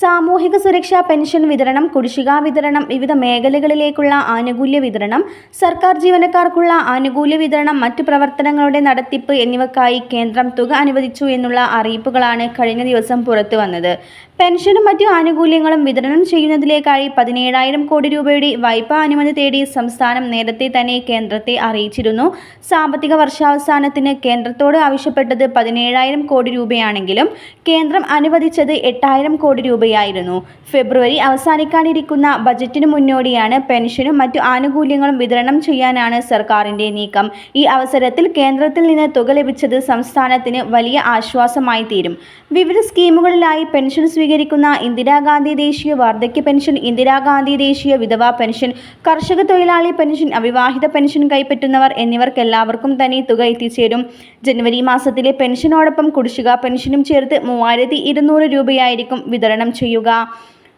സാമൂഹിക സുരക്ഷാ പെൻഷൻ വിതരണം കുടിശ്ശിക വിതരണം വിവിധ മേഖലകളിലേക്കുള്ള ആനുകൂല്യ വിതരണം സർക്കാർ ജീവനക്കാർക്കുള്ള ആനുകൂല്യ വിതരണം മറ്റ് പ്രവർത്തനങ്ങളുടെ നടത്തിപ്പ് എന്നിവക്കായി കേന്ദ്രം തുക അനുവദിച്ചു എന്നുള്ള അറിയിപ്പുകളാണ് കഴിഞ്ഞ ദിവസം പുറത്തു വന്നത്. പെൻഷനും മറ്റു ആനുകൂല്യങ്ങളും വിതരണം ചെയ്യുന്നതിലേക്കായി പതിനേഴായിരം കോടി രൂപയുടെ വായ്പാ അനുമതി തേടി സംസ്ഥാനം നേരത്തെ തന്നെ കേന്ദ്രത്തെ അറിയിച്ചിരുന്നു. സാമ്പത്തിക വർഷാവസാനത്തിന് കേന്ദ്രത്തോട് ആവശ്യപ്പെട്ടത് പതിനേഴായിരം കോടി രൂപയാണെങ്കിലും കേന്ദ്രം അനുവദിച്ചത് എട്ടായിരം കോടി രൂപയായിരുന്നു ഫെബ്രുവരി അവസാനിക്കാനിരിക്കുന്ന ബജറ്റിന് മുന്നോടിയാണ് പെൻഷനും മറ്റു ആനുകൂല്യങ്ങളും വിതരണം ചെയ്യാനാണ് സർക്കാരിന്റെ നീക്കം. ഈ അവസരത്തിൽ കേന്ദ്രത്തിൽ നിന്ന് തുക ലഭിച്ചത് സംസ്ഥാനത്തിന് വലിയ ആശ്വാസമായി തീരും. വിവിധ സ്കീമുകളിലായി പെൻഷൻ സ്വീകരിക്കുന്ന ഇന്ദിരാഗാന്ധി ദേശീയ വാർദ്ധക്യ പെൻഷൻ ഇന്ദിരാഗാന്ധി ദേശീയ വിധവാ പെൻഷൻ കർഷക തൊഴിലാളി പെൻഷൻ അവിവാഹിത പെൻഷൻ കൈപ്പറ്റുന്നവർ എന്നിവർക്കെല്ലാവർക്കും തന്നെ തുക എത്തിച്ചേരും. ജനുവരി മാസത്തിലെ പെൻഷനോടൊപ്പം കുടിശ്ശിക പെൻഷനും ചേർത്ത് മൂവായിരത്തി രൂപയായിരിക്കും വിതരണം ചെയ്യുക.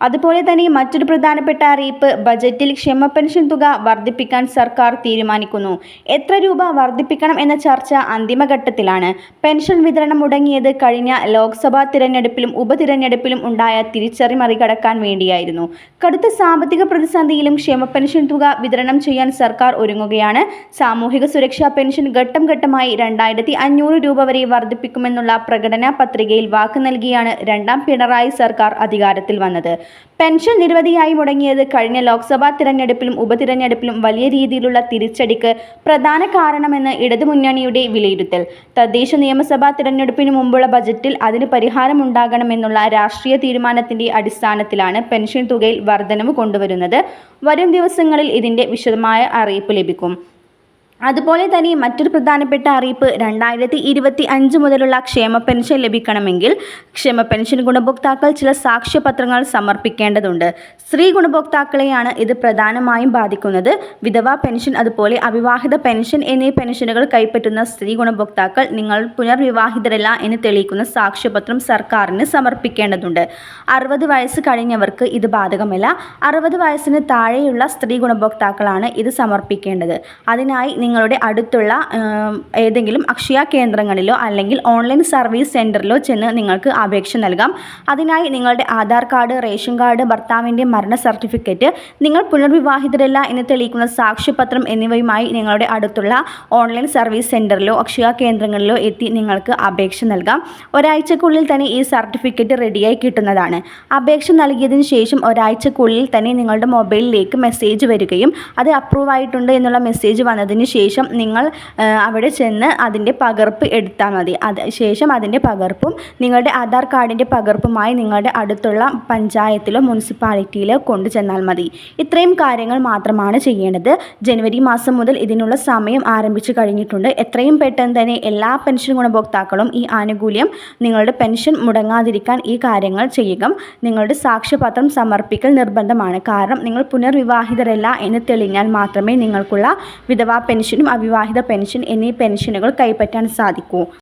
അതുപോലെ തന്നെ മറ്റൊരു പ്രധാനപ്പെട്ട അറിയിപ്പ് ബജറ്റിൽ ക്ഷമ പെൻഷൻ തുക വർദ്ധിപ്പിക്കാൻ സർക്കാർ തീരുമാനിക്കുന്നു. എത്ര രൂപ വർദ്ധിപ്പിക്കണം എന്ന ചർച്ച അന്തിമഘട്ടത്തിലാണ്. പെൻഷൻ വിതരണം മുടങ്ങിയത് കഴിഞ്ഞ ലോക്സഭാ തിരഞ്ഞെടുപ്പിലും ഉപതിരഞ്ഞെടുപ്പിലും ഉണ്ടായ തിരിച്ചറി മറികടക്കാൻ വേണ്ടിയായിരുന്നു. കടുത്ത സാമ്പത്തിക പ്രതിസന്ധിയിലും ക്ഷമ പെൻഷൻ തുക വിതരണം ചെയ്യാൻ സർക്കാർ ഒരുങ്ങുകയാണ്. സാമൂഹിക സുരക്ഷാ പെൻഷൻ ഘട്ടം ഘട്ടമായി രണ്ടായിരത്തി അഞ്ഞൂറ് രൂപ വരെ വർദ്ധിപ്പിക്കുമെന്നുള്ള പ്രകടനാ പത്രികയിൽ വാക്ക് നൽകിയാണ് രണ്ടാം പിണറായി സർക്കാർ അധികാരത്തിൽ വന്നത്. പെൻഷൻ നിരവധിയായി മുടങ്ങിയത് കഴിഞ്ഞ ലോക്സഭാ തിരഞ്ഞെടുപ്പിലും ഉപതിരഞ്ഞെടുപ്പിലും വലിയ രീതിയിലുള്ള തിരിച്ചടിക്ക് പ്രധാന കാരണമെന്ന് ഇടതുമുന്നണിയുടെ വിലയിരുത്തൽ. തദ്ദേശ നിയമസഭാ തിരഞ്ഞെടുപ്പിന് മുമ്പുള്ള ബജറ്റിൽ അതിന് പരിഹാരമുണ്ടാകണമെന്നുള്ള രാഷ്ട്രീയ തീരുമാനത്തിന്റെ അടിസ്ഥാനത്തിലാണ് പെൻഷൻ തുകയിൽ വർധനവ് കൊണ്ടുവരുന്നത്. വരും ദിവസങ്ങളിൽ ഇതിന്റെ വിശദമായ അറിയിപ്പ് ലഭിക്കും. അതുപോലെ തന്നെ മറ്റൊരു പ്രധാനപ്പെട്ട അറിയിപ്പ് രണ്ടായിരത്തി ഇരുപത്തി അഞ്ച് മുതലുള്ള ക്ഷേമ പെൻഷൻ ലഭിക്കണമെങ്കിൽ ക്ഷേമ പെൻഷൻ ഗുണഭോക്താക്കൾ ചില സാക്ഷ്യപത്രങ്ങൾ സമർപ്പിക്കേണ്ടതുണ്ട്. സ്ത്രീ ഗുണഭോക്താക്കളെയാണ് ഇത് പ്രധാനമായും ബാധിക്കുന്നത്. വിധവാ പെൻഷൻ അതുപോലെ അവിവാഹിത പെൻഷൻ എന്നീ പെൻഷനുകൾ കൈപ്പറ്റുന്ന സ്ത്രീ ഗുണഭോക്താക്കൾ നിങ്ങൾ പുനർവിവാഹിതരല്ല എന്ന് തെളിയിക്കുന്ന സാക്ഷ്യപത്രം സർക്കാരിന് സമർപ്പിക്കേണ്ടതുണ്ട്. അറുപത് വയസ്സ് കഴിഞ്ഞവർക്ക് ഇത് ബാധകമല്ല. അറുപത് വയസ്സിന് താഴെയുള്ള സ്ത്രീ ഗുണഭോക്താക്കളാണ് ഇത് സമർപ്പിക്കേണ്ടത്. അതിനായി നിങ്ങളുടെ അടുത്തുള്ള ഏതെങ്കിലും അക്ഷയ കേന്ദ്രങ്ങളിലോ അല്ലെങ്കിൽ ഓൺലൈൻ സർവീസ് സെന്ററിലോ ചെന്ന് നിങ്ങൾക്ക് അപേക്ഷ നൽകാം. അതിനായി നിങ്ങളുടെ ആധാർ കാർഡ് റേഷൻ കാർഡ് ഭർത്താവിന്റെ മരണ സർട്ടിഫിക്കറ്റ് നിങ്ങൾ പുനർവിവാഹിതരല്ല എന്ന് തെളിയിക്കുന്ന സാക്ഷ്യപത്രം എന്നിവയുമായി നിങ്ങളുടെ അടുത്തുള്ള ഓൺലൈൻ സർവീസ് സെന്ററിലോ അക്ഷയ കേന്ദ്രങ്ങളിലോ എത്തി നിങ്ങൾക്ക് അപേക്ഷ നൽകാം. ഒരാഴ്ചക്കുള്ളിൽ തന്നെ ഈ സർട്ടിഫിക്കറ്റ് റെഡിയായി കിട്ടുന്നതാണ്. അപേക്ഷ നൽകിയതിന് ശേഷം ഒരാഴ്ചക്കുള്ളിൽ തന്നെ നിങ്ങളുടെ മൊബൈലിലേക്ക് മെസ്സേജ് വരികയും അത് അപ്രൂവ് ആയിട്ടുണ്ട് എന്നുള്ള മെസ്സേജ് വന്നതിന് ശേഷം നിങ്ങൾ അവിടെ ചെന്ന് അതിന്റെ പകർപ്പ് എടുത്താൽ മതി. അത് ശേഷം അതിന്റെ പകർപ്പും നിങ്ങളുടെ ആധാർ കാർഡിന്റെ പകർപ്പുമായി നിങ്ങളുടെ അടുത്തുള്ള പഞ്ചായത്തിലോ മുനിസിപ്പാലിറ്റിയിലോ കൊണ്ടു ചെന്നാൽ മതി. ഇത്രയും കാര്യങ്ങൾ മാത്രമാണ് ചെയ്യേണ്ടത്. ജനുവരി മാസം മുതൽ ഇതിനുള്ള സമയം ആരംഭിച്ചു കഴിഞ്ഞിട്ടുണ്ട്. എത്രയും പെട്ടെന്ന് തന്നെ എല്ലാ പെൻഷൻ ഗുണഭോക്താക്കളും ഈ ആനുകൂല്യം നിങ്ങളുടെ പെൻഷൻ മുടങ്ങാതിരിക്കാൻ ഈ കാര്യങ്ങൾ ചെയ്യുക. നിങ്ങളുടെ സാക്ഷ്യപത്രം സമർപ്പിക്കൽ നിർബന്ധമാണ്. കാരണം നിങ്ങൾ പുനർവിവാഹിതരല്ല എന്ന് തെളിഞ്ഞാൽ മാത്രമേ നിങ്ങൾക്കുള്ള വിധവാ പെൻഷനും അവിവാഹിത പെൻഷൻ എന്നീ പെൻഷനുകൾ കൈപ്പറ്റാൻ സാധിക്കൂ.